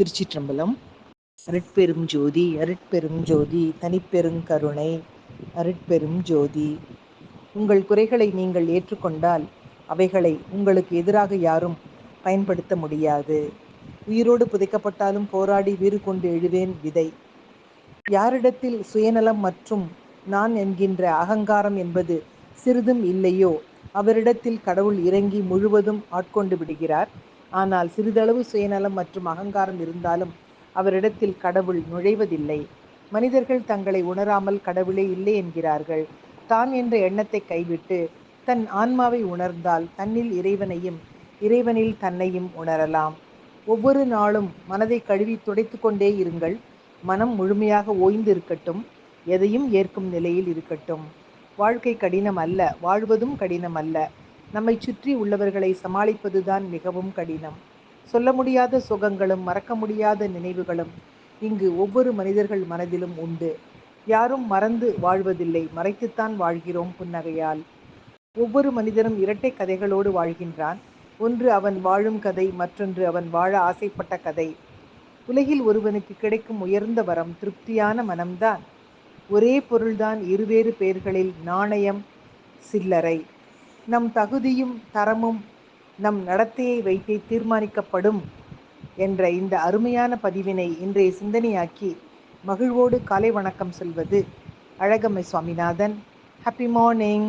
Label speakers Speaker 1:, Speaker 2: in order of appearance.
Speaker 1: திருச்சிற்றம்பலம். அருட்பெரும் ஜோதி அருட்பெரும் ஜோதி தனிப்பெருங்கருணை அருட்பெரும் ஜோதி. உங்கள் குறைகளை நீங்கள் ஏற்றுக்கொண்டால் அவைகளை உங்களுக்கு எதிராக யாரும் பயன்படுத்த முடியாது. உயிரோடு புதைக்கப்பட்டாலும் போராடி வீறு கொண்டு எழுவேன் விதை. யாரிடத்தில் சுயநலம் மற்றும் நான் என்கின்ற அகங்காரம் என்பது சிறிதும் இல்லையோ அவரிடத்தில் கடவுள் இறங்கி முழுவதும் ஆட்கொண்டு விடுகிறார். ஆனால் சிறிதளவு சுயநலம் மற்றும் அகங்காரம் இருந்தாலும் அவரிடத்தில் கடவுள் நுழைவதில்லை. மனிதர்கள் தங்களை உணராமல் கடவுளே இல்லை என்கிறார்கள். தான் என்ற எண்ணத்தை கைவிட்டு தன் ஆன்மாவை உணர்ந்தால் தன்னில் இறைவனையும் இறைவனில் தன்னையும் உணரலாம். ஒவ்வொரு நாளும் மனதை கழுவி துடைத்து கொண்டே இருங்கள். மனம் முழுமையாக ஓய்ந்து இருக்கட்டும். எதையும் ஏற்கும் நிலையில் இருக்கட்டும். வாழ்க்கை கடினம் அல்ல வாழ்வதும் கடினம் அல்ல. நம்மை சுற்றி உள்ளவர்களை சமாளிப்பதுதான் மிகவும் கடினம். சொல்ல முடியாத சுகங்களும் மறக்க முடியாத நினைவுகளும் இங்கு ஒவ்வொரு மனிதர்கள் மனதிலும் உண்டு. யாரும் மறந்து வாழ்வதில்லை. மறைத்துத்தான் வாழ்கிறோம் புன்னகையால். ஒவ்வொரு மனிதனும் இரட்டை கதைகளோடு வாழ்கின்றான். ஒன்று அவன் வாழும் கதை மற்றொன்று அவன் வாழ ஆசைப்பட்ட கதை. உலகில் ஒருவனுக்கு கிடைக்கும் உயர்ந்த வரம் திருப்தியான மனம்தான். ஒரே பொருள்தான் இருவேறு பெயர்களில் நாணயம் சில்லறை. நம் தகுதியும் தரமும் நம் நடத்தையை வைத்தே தீர்மானிக்கப்படும் என்ற இந்த அருமையான பதிவினை இன்றைய சிந்தனையாக்கி மகிழ்வோடு காலை வணக்கம் சொல்வது அழகம்மை சுவாமிநாதன். Happy morning